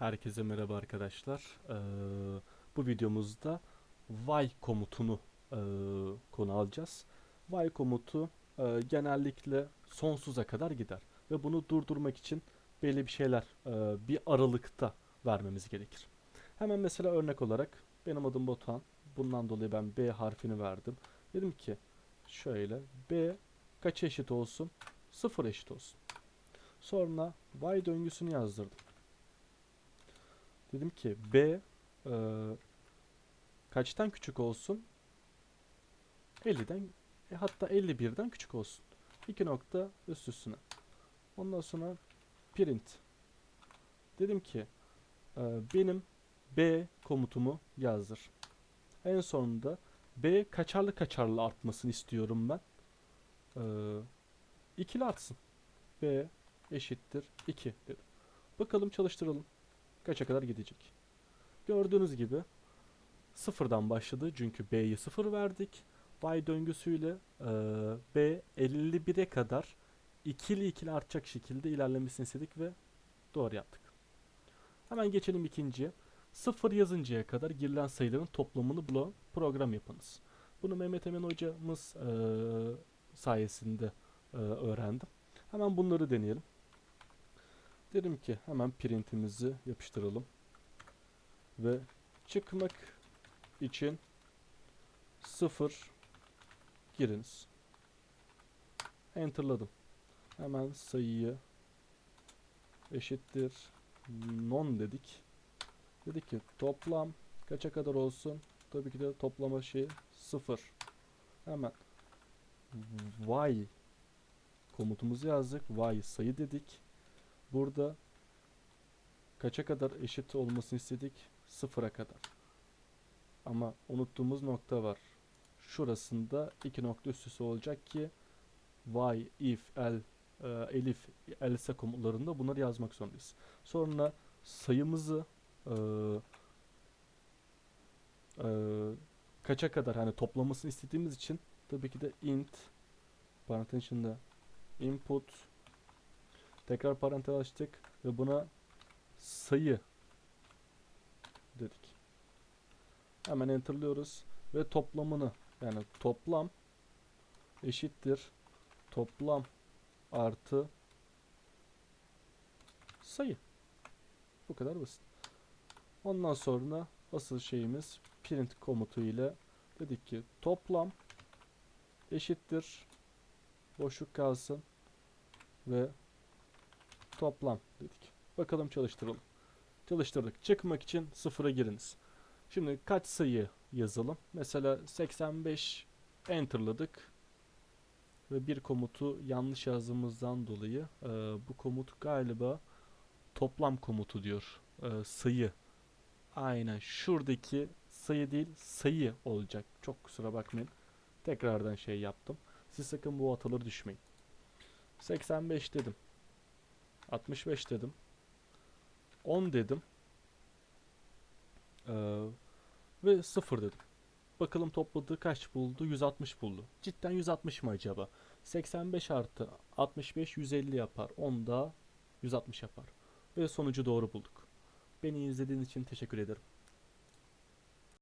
Herkese merhaba arkadaşlar. Ee, bu videomuzda while komutunu e, konu alacağız. While komutu e, genellikle sonsuza kadar gider ve bunu durdurmak için belli bir şeyler e, bir aralıkta vermemiz gerekir. Hemen mesela örnek olarak benim adım Batuhan. Bundan dolayı ben B harfini verdim. Dedim ki şöyle B kaç eşit olsun? Sıfır eşit olsun. Sonra while döngüsünü yazdırdım. Dedim ki B e, kaçtan küçük olsun? 50'den e, hatta 51'den küçük olsun. İki nokta üst üstüne. Ondan sonra print. Dedim ki e, benim B komutumu yazdır. En sonunda B kaçarlı kaçarlı artmasını istiyorum ben. E, ikili artsın. B eşittir 2 dedim. Bakalım çalıştıralım kaça kadar gidecek. Gördüğünüz gibi sıfırdan başladı çünkü B'yi sıfır verdik. Y döngüsüyle e, B 51'e kadar ikili ikili artacak şekilde ilerlemesini istedik ve doğru yaptık. Hemen geçelim ikinciye. Sıfır yazıncaya kadar girilen sayıların toplamını bulan program yapınız. Bunu Mehmet Emen hocamız e, sayesinde e, öğrendim. Hemen bunları deneyelim. Dedim ki hemen printimizi yapıştıralım. Ve çıkmak için sıfır giriniz. Enter'ladım. Hemen sayıyı eşittir non dedik. Dedik ki toplam kaça kadar olsun? Tabii ki de toplama şeyi sıfır. Hemen y komutumuzu yazdık. Y sayı dedik. Burada kaça kadar eşit olmasını istedik? Sıfıra kadar. Ama unuttuğumuz nokta var. Şurasında iki nokta üst üste olacak ki y, if, el, e, elif, else komutlarında bunları yazmak zorundayız. Sonra sayımızı e, e, kaça kadar hani toplamasını istediğimiz için tabii ki de int parantez içinde input Tekrar parantez açtık ve buna sayı dedik. Hemen enterlıyoruz ve toplamını yani toplam eşittir toplam artı sayı. Bu kadar basit. Ondan sonra asıl şeyimiz print komutu ile dedik ki toplam eşittir boşluk kalsın ve toplam dedik. Bakalım çalıştıralım. Çalıştırdık. Çıkmak için sıfıra giriniz. Şimdi kaç sayı yazalım? Mesela 85 enterladık. Ve bir komutu yanlış yazdığımızdan dolayı e, bu komut galiba toplam komutu diyor. E, sayı. Aynen şuradaki sayı değil sayı olacak. Çok kusura bakmayın. Tekrardan şey yaptım. Siz sakın bu hataları düşmeyin. 85 dedim. 65 dedim. 10 dedim. Ee, ve 0 dedim. Bakalım topladığı kaç buldu? 160 buldu. Cidden 160 mı acaba? 85 artı 65 150 yapar. 10 da 160 yapar. Ve sonucu doğru bulduk. Beni izlediğiniz için teşekkür ederim.